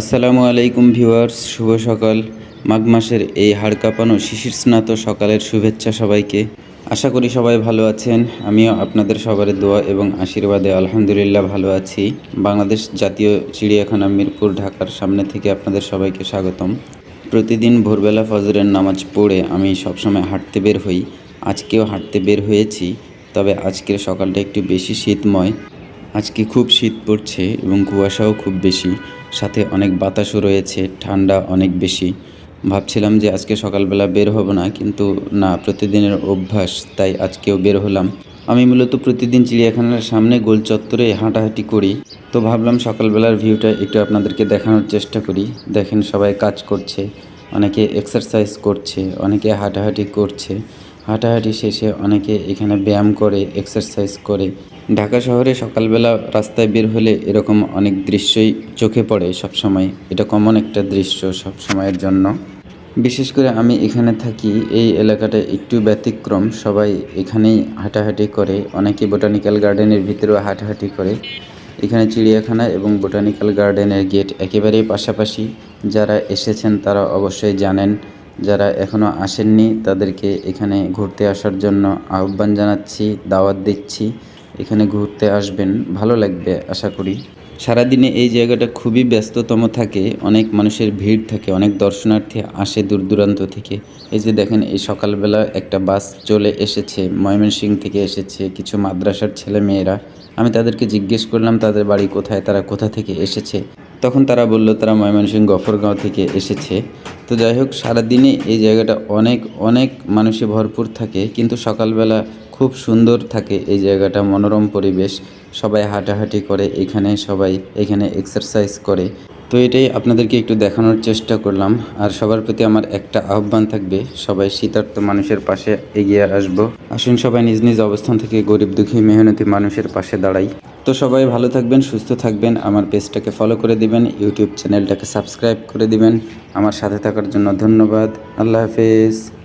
আসসালামু আলাইকুম ভিউয়ার্স, শুভ সকাল। মাঘ মাসের এই হাড় কাঁপানো শিশির স্নাত সকালের শুভেচ্ছা সবাইকে। আশা করি সবাই ভালো আছেন, আমিও আপনাদের সবার দোয়া এবং আশীর্বাদে আলহামদুলিল্লাহ ভালো আছি। বাংলাদেশ জাতীয় চিড়িয়াখানা মিরপুর, ঢাকার সামনে থেকে আপনাদের সবাইকে স্বাগতম। প্রতিদিন ভোরবেলা ফজরের নামাজ পড়ে আমি সবসময় হাঁটতে বের হই। আজকেও হাঁটতে বের হয়েছি, তবে আজকের সকালটা একটু বেশি শীতময়। আজকে খুব শীত পড়ছে এবং কুয়াশাও খুব বেশি। সাথে অনেক বাতাসও রয়েছে, ঠান্ডা অনেক বেশি। ভাবছিলাম যে আজকে সকালবেলা বের হব না, কিন্তু না, প্রতিদিনের অভ্যাস, তাই আজকেও বের হলাম। আমি মূলত প্রতিদিন চিড়িয়াখানার সামনে গোল চত্বরে হাঁটাহাঁটি করি। তো ভাবলাম সকালবেলার ভিউটা একটু আপনাদেরকে দেখানোর চেষ্টা করি। দেখেন সবাই কাজ করছে, অনেকে এক্সারসাইজ করছে, অনেকে হাঁটাহাঁটি করছে। হাঁটাহাঁটি শেষে অনেকে এখানে ব্যায়াম করে এক্সারসাইজ করে। ঢাকা শহরে সকালবেলা রাস্তায় বের হলে এরকম অনেক দৃশ্যই চোখে পড়ে সবসময়। এটা কমন একটা দৃশ্য সব সময়ের জন্য। বিশেষ করে আমি এখানে থাকি, এই এলাকাটা একটু ব্যতিক্রম। সবাই এখানেই হাঁটাহাঁটি করে। অনেকে বোটানিক্যাল গার্ডেনের ভিতরেও হাঁটাহাঁটি করে। এখানে চিড়িয়াখানা এবং বোটানিক্যাল গার্ডেনের গেট একেবারেই পাশাপাশি। যারা এসেছেন তারা অবশ্যই জানেন। যারা এখনও আসেননি তাদেরকে এখানে ঘুরতে আসার জন্য আহ্বান জানাচ্ছি, দাওয়াত দিচ্ছি। এখানে ঘুরতে আসবেন, ভালো লাগবে, আশা করি। সারাদিনে এই জায়গাটা খুবই ব্যস্ততম থাকে, অনেক মানুষের ভিড় থাকে, অনেক দর্শনার্থী আসে দূর দূরান্ত থেকে। এই যে দেখেন, এই সকালবেলা একটা বাস চলে এসেছে ময়মনসিং থেকে এসেছে কিছু মাদ্রাসার ছেলে মেয়েরা আমি তাদেরকে জিজ্ঞেস করলাম, তাদের বাড়ি কোথায়? তারা কোথা থেকে এসেছে? তখন তারা বলল, তারা ময়মনসিংহ গফরগাঁও থেকে এসেছে। তো যাই হোক, সারাদিনে এই জায়গাটা অনেক অনেক মানুষে ভরপুর থাকে, কিন্তু সকালবেলা খুব সুন্দর থাকে এই জায়গাটা, মনোরম পরিবেশ। সবাই হাঁটাহাঁটি করে এখানে, সবাই এখানে এক্সারসাইজ করে। তো এটাই আপনাদেরকে একটু দেখানোর চেষ্টা করলাম। আর সবার প্রতি আমার একটা আহ্বান থাকবে, সবাই শীতার্থ মানুষের পাশে এগিয়ে আসব। আসুন সবাই নিজ নিজ অবস্থান থেকে গরিব দুঃখী মেহনতি মানুষের পাশে দাঁড়াই। তো সবাই ভালো থাকবেন, সুস্থ থাকবেন, আমার পেজটাকে ফলো করে দিবেন ইউটিউব চ্যানেলটাকে সাবস্ক্রাইব করে দিবেন। আমার সাথে থাকার জন্য ধন্যবাদ। আল্লাহ হাফেজ।